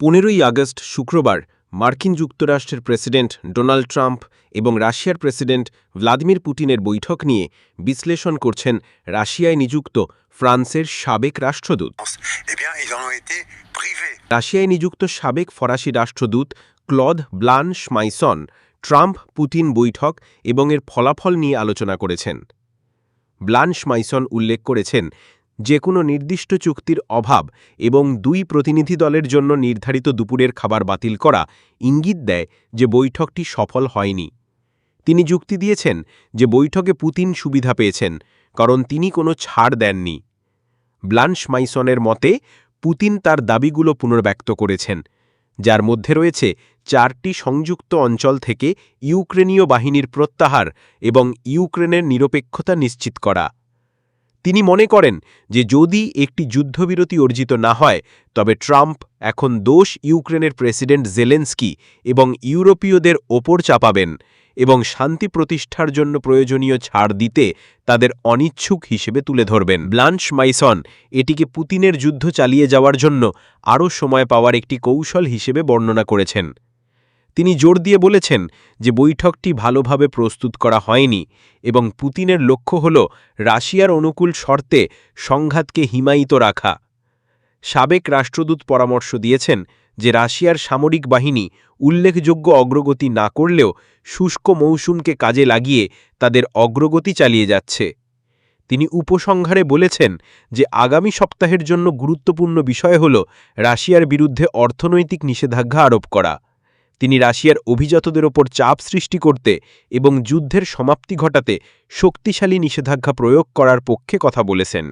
পনেরোই আগস্ট শুক্রবার মার্কিন যুক্তরাষ্ট্রের প্রেসিডেন্ট ডোনাল্ড ট্রাম্প এবং রাশিয়ার প্রেসিডেন্ট ভ্লাদিমির পুতিনের বৈঠক নিয়ে বিশ্লেষণ করছেন রাশিয়ায় নিযুক্ত ফ্রান্সের সাবেক রাষ্ট্রদূত. রাশিয়ায় নিযুক্ত সাবেক ফরাসি রাষ্ট্রদূত ক্লদ ব্লান স্মাইসন ট্রাম্প পুতিন বৈঠক এবং এর ফলাফল নিয়ে আলোচনা করেছেন ব্লান স্মাইসন উল্লেখ করেছেন যে কোনো নির্দিষ্ট চুক্তির অভাব এবং দুই প্রতিনিধি দলের জন্য নির্ধারিত দুপুরের খাবার বাতিল করা ইঙ্গিত দেয় যে বৈঠকটি সফল হয়নি। তিনি যুক্তি দিয়েছেন যে বৈঠকে পুতিন সুবিধা পেয়েছেন, কারণ তিনি কোনো ছাড় দেননি। ব্লানশ মাইসনের মতে, পুতিন তার দাবিগুলো পুনর্ব্যক্ত করেছেন, যার মধ্যে রয়েছে চারটি সংযুক্ত অঞ্চল থেকে ইউক্রেনীয় বাহিনীর প্রত্যাহার এবং ইউক্রেনের নিরপেক্ষতা নিশ্চিত করা। তিনি মনে করেন যে যদি একটি যুদ্ধবিরতি অর্জিত না হয়, তবে ট্রাম্প এখন দোষ ইউক্রেনের প্রেসিডেন্ট জেলেন্সকি এবং ইউরোপীয়দের ওপর চাপাবেন এবং শান্তি প্রতিষ্ঠার জন্য প্রয়োজনীয় ছাড় দিতে তাদের অনিচ্ছুক হিসেবে তুলে ধরবেন। ব্লান্স মাইসন এটিকে পুতিনের যুদ্ধ চালিয়ে যাওয়ার জন্য আরও সময় পাওয়ার একটি কৌশল হিসেবে বর্ণনা করেছেন। তিনি জোর দিয়ে বলেছেন যে বৈঠকটি ভালোভাবে প্রস্তুত করা হয়নি এবং পুতিনের লক্ষ্য হল রাশিয়ার অনুকূল শর্তে সংঘাতকে হিমায়িত রাখা। সাবেক রাষ্ট্রদূত পরামর্শ দিয়েছেন যে রাশিয়ার সামরিক বাহিনী উল্লেখযোগ্য অগ্রগতি না করলেও শুষ্ক মৌসুমকে কাজে লাগিয়ে তাদের অগ্রগতি চালিয়ে যাচ্ছে। তিনি উপসংহারে বলেছেন যে আগামী সপ্তাহের জন্য গুরুত্বপূর্ণ বিষয় হল রাশিয়ার বিরুদ্ধে অর্থনৈতিক নিষেধাজ্ঞা আরোপ করা। তিনি রাশিয়ার অভিজাতদের ওপর চাপ সৃষ্টি করতে এবং যুদ্ধের সমাপ্তি ঘটাতে শক্তিশালী নিষেধাজ্ঞা প্রয়োগ করার পক্ষে কথা বলেছেন।